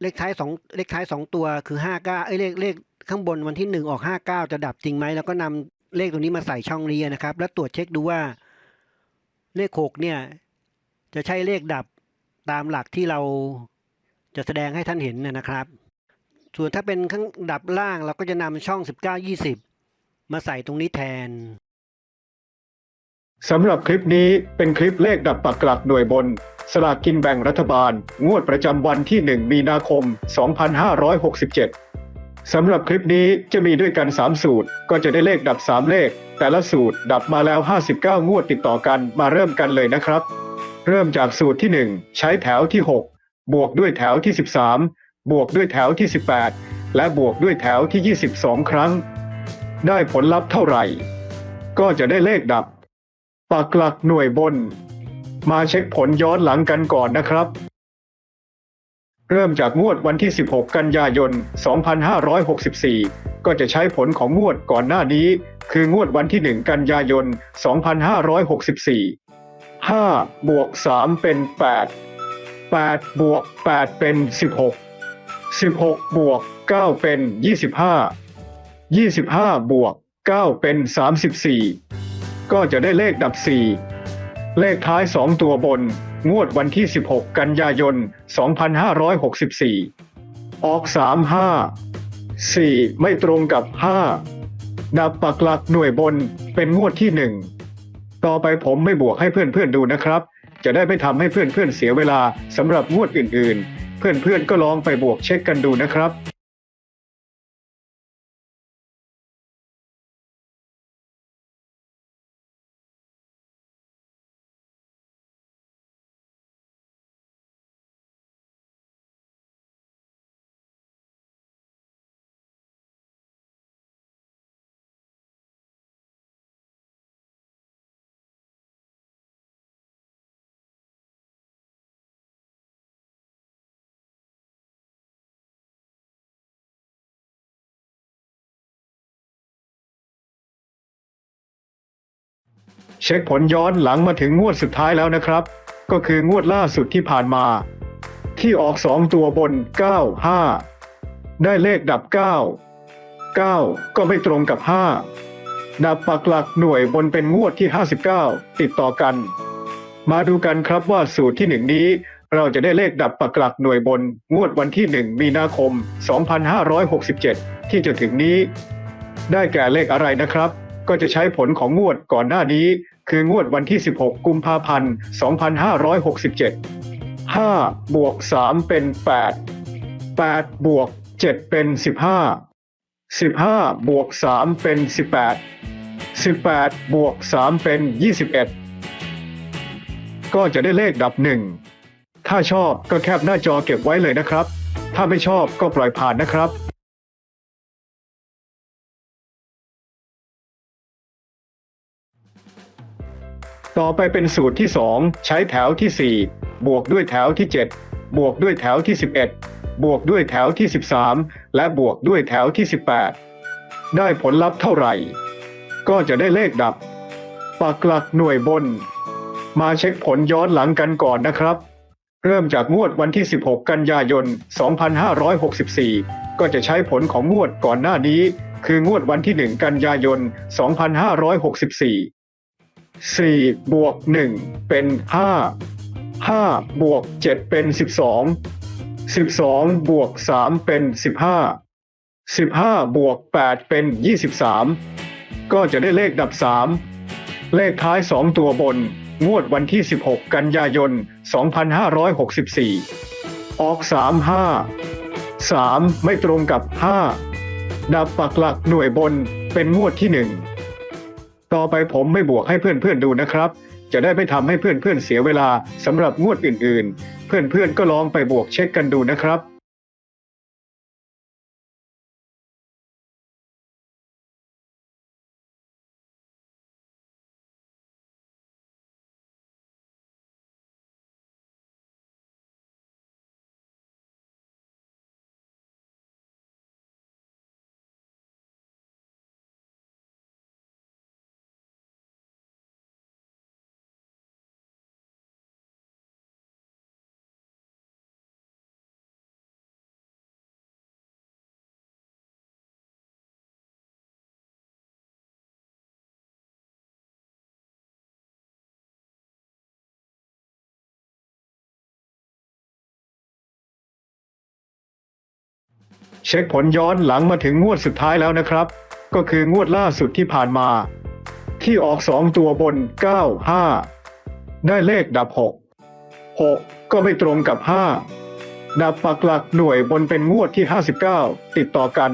เลขท้ายสองเลขท้ายสองตัวคือ59เอ้ยเลขเลขข้างบนวันที่1ออก59จะดับจริงไหมแล้วก็นำเลขตรงนี้มาใส่ช่องนี้นะครับ แล้วตรวจเช็คดูว่า เลข6เนี่ย จะใช่เลขดับตามหลักที่เราจะแสดงให้ท่านเห็นนะนะครับ ส่วนถ้าเป็นข้างดับล่างเราก็จะนำช่อง 19 20 มาใส่ตรงนี้แทน สำหรับคลิปนี้เป็นคลิปเลขดับปักหลักหน่วยบน สลากกินแบ่งรัฐบาล งวดประจำวันที่ 1 มีนาคม 2567 สำหรับคลิปนี้จะมีด้วยกัน 3 สูตร ก็จะได้เลขดับ 3 เลข แต่ละสูตรดับมาแล้ว 59 งวดติดต่อกันมาเริ่มกันเลยนะครับ เริ่มจากสูตรที่ 1 ใช้แถวที่ 6 บวกด้วยแถวที่ 13 บวกด้วยแถวที่ 18 และบวกด้วยแถวที่ 22 ครั้ง ได้ผลลัพธ์เท่าไหร่ ก็จะได้เลขดับ ปักหลักหน่วยบน มาเช็คผลย้อนหลังกันก่อนนะครับ เริ่มจากงวดวันที่ 16 กันยายน 2564 ก็จะใช้ผลของงวดก่อนหน้านี้ คืองวดวันที่ 1 กันยายน 2564 5 บวก 3 เป็น 8 8 บวก 8 เป็น 16 16 บวก 9 เป็น 25 25 บวก 9 เป็น 34 ก็จะได้เลขดับ 4 เลขท้าย 2 ตัวบน งวดวันที่ 16 กันยายน 2564 ออก 35 4 ไม่ตรงกับ 5 ดับปักหลักหน่วยบนเป็นงวดที่ 1 ต่อไปผมไม่บวกให้เพื่อนๆดูนะครับ จะได้ไม่ทำให้เพื่อนๆเสียเวลาสำหรับงวดอื่นๆ เพื่อนๆก็ลองไปบวกเช็คกันดูนะครับ เช็คผลย้อนหลังมาถึงงวดสุดท้ายแล้วนะครับ ก็คืองวดล่าสุดที่ผ่านมา ที่ออก2ตัวบน 9 5 ได้เลขดับ 9 9 ก็ไม่ตรงกับ 5 ดับปักหลักหน่วยบนเป็นงวดที่ 59 ติดต่อกัน มาดูกันครับว่าสูตรที่หนึ่งนี้เราจะได้เลขดับปักหลักหน่วยบน งวดวันที่ 1 มีนาคม 2567 ที่จะถึงนี้ ได้แก่เลขอะไรนะครับ ก็จะใช้ผลของงวดก่อนหน้านี้ คืองวดวันที่ 16 กุมภาพันธ์ 2567 5 บวก 3 เป็น 8 8 บวก 7 เป็น 15 15 บวก 3 เป็น 18 18 บวก 3 เป็น 21 ก็จะได้เลขดับ1ถ้าชอบก็แคปหน้าจอเก็บไว้เลยนะครับ ถ้าไม่ชอบก็ปล่อยผ่านนะครับ ต่อไปเป็นสูตรที่ 2 ใช้แถวที่ 4 บวกด้วยแถวที่ 7 บวกด้วยแถวที่ 11 บวกด้วยแถวที่ 13 และบวกด้วยแถวที่ 18 ได้ผลลัพธ์เท่าไหร่ ก็จะได้เลขดับ ปักหลักหน่วยบน มาเช็คผลย้อนหลังกันก่อนนะครับ เริ่มจากงวดวันที่ 16 กันยายน 2564 ก็จะใช้ผลของงวดก่อนหน้านี้ คืองวดวันที่ 1 กันยายน 2564 4บวก1เป็น5 5บวก7เป็น12 12บวก3เป็น15 15บวก8เป็น23ก็จะได้เลขดับ3เลขท้าย2ตัวบน งวดวันที่ 16 กันยายน 2564 ออก 35 3 ไม่ตรงกับ 5 ดับปักหลักหน่วยบนเป็นงวดที่ 1 ต่อไปผมไม่บวกให้เพื่อนๆดูนะครับ จะได้ไม่ทำให้เพื่อนๆเสียเวลาสำหรับงวดอื่นๆ เพื่อนๆก็ลองไปบวกเช็คกันดูนะครับ เช็คผลย้อนหลังมาถึงงวดสุดท้ายแล้วนะครับ ก็คืองวดล่าสุดที่ผ่านมา ที่ออก 2 ตัวบน 9 5 ได้เลขดับ 6 6 ก็ไม่ตรงกับ 5 ดับปักหลักหน่วยบนเป็นงวดที่ 59 ติดต่อกัน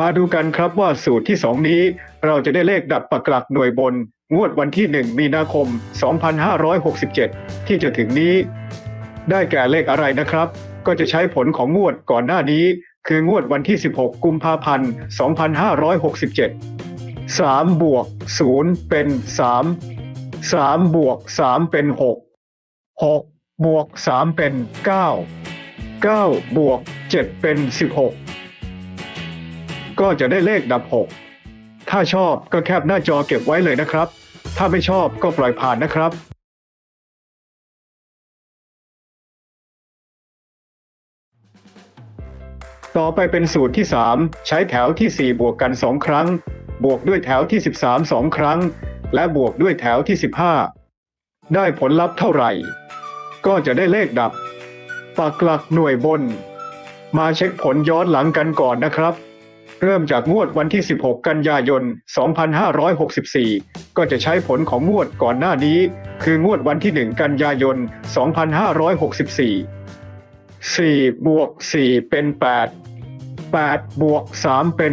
มาดูกันครับว่าสูตรที่ 2 นี้เราจะได้เลขดับปักหลักหน่วยบน งวดวันที่ 1 มีนาคม 2567 ที่จะถึงนี้ ได้แก่เลขอะไรนะครับ ก็จะใช้ผลของงวดก่อนหน้านี้ คืองวดวันที่ 16 กุมภาพันธ์ 2567 3 บวก 0 เป็น 3 3 บวก 3 เป็น 6 6 บวก 3 เป็น 9 9 บวก 7 เป็น 16 ก็จะได้เลขดับ 6 ถ้าชอบก็แคปหน้าจอเก็บไว้เลยนะครับ ถ้าไม่ชอบก็ปล่อยผ่านนะครับ ต่อไปเป็นสูตรที่ 3 ใช้แถวที่ 4 บวกกัน 2 ครั้ง บวกด้วยแถวที่ 13 2 ครั้ง และบวกด้วยแถวที่ 15 ได้ผลลัพธ์เท่าไหร่ ก็จะได้เลขดับปักหลักหน่วยบน มาเช็คผลย้อนหลังกันก่อนนะครับ เริ่มจากงวดวันที่ 16 กันยายน 2564 ก็จะใช้ผลของงวดก่อนหน้านี้ คืองวดวันที่ 1 กันยายน 2564 4 บวก 4 เป็น 8 8 บวก 3 เป็น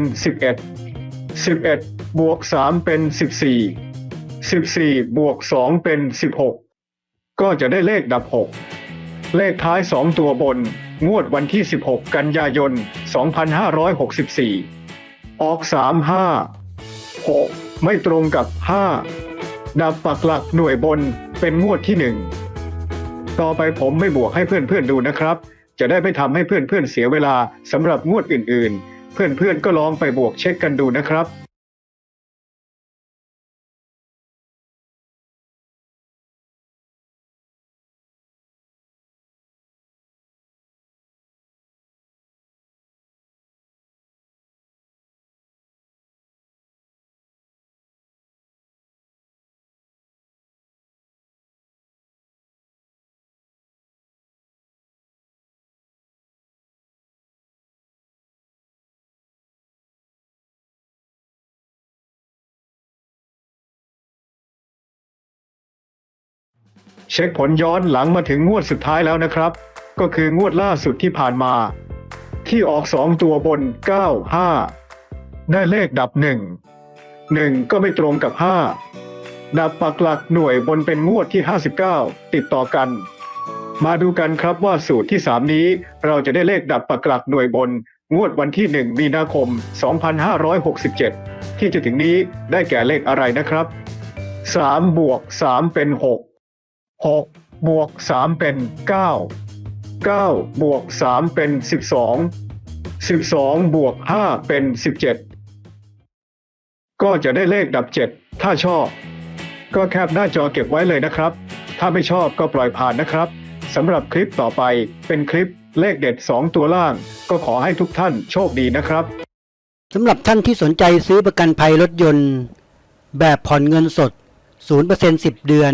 11 11 บวก 3 เป็น 14 14 บวก 2 เป็น 16 ก็จะได้เลขดับ 6 เลขท้าย 2 ตัวบน งวดวันที่ 16 กันยายน 2564 ออก 35 6 ไม่ตรงกับ 5 ดับปักหลักหน่วยบนเป็นงวดที่ 1 ต่อไปผมไม่บวกให้เพื่อนๆดูนะครับ จะได้ไม่ทำให้เพื่อนๆเสียเวลาสำหรับงวดอื่นๆ เพื่อนๆก็ลองไปบวกเช็คกันดูนะครับ เช็คผลย้อนหลังมาถึงงวดสุดท้ายแล้วนะครับ ก็คืองวดล่าสุดที่ผ่านมา ที่ออกสองตัวบน 9 5 ได้เลขดับ1 1ก็ไม่ตรงกับ 5 ดับปักหลักหน่วยบนเป็นงวดที่ 59 ติดต่อกัน มาดูกันครับว่าสูตรที่ 3 นี้เราจะได้เลขดับปักหลักหน่วยบน งวดวันที่ 1 มีนาคม 2567 ที่จะถึงนี้ได้แก่เลขอะไรนะครับ3บวก3เป็น 6 6บวก3เป็น 9 9 บวก 3 เป็น 12 12 บวก 5 เป็น 17 ก็จะได้เลขดับ 7 ถ้าชอบ ก็แคปหน้าจอเก็บไว้เลยนะครับ ถ้าไม่ชอบก็ปล่อยผ่านนะครับสำหรับคลิปต่อไปเป็นคลิปเลขเด็ด 2 ตัวล่าง ก็ขอให้ทุกท่านโชคดีนะครับสำหรับท่านที่สนใจซื้อประกันภัยรถยนต์ แบบผ่อนเงินสด 0% 10 เดือน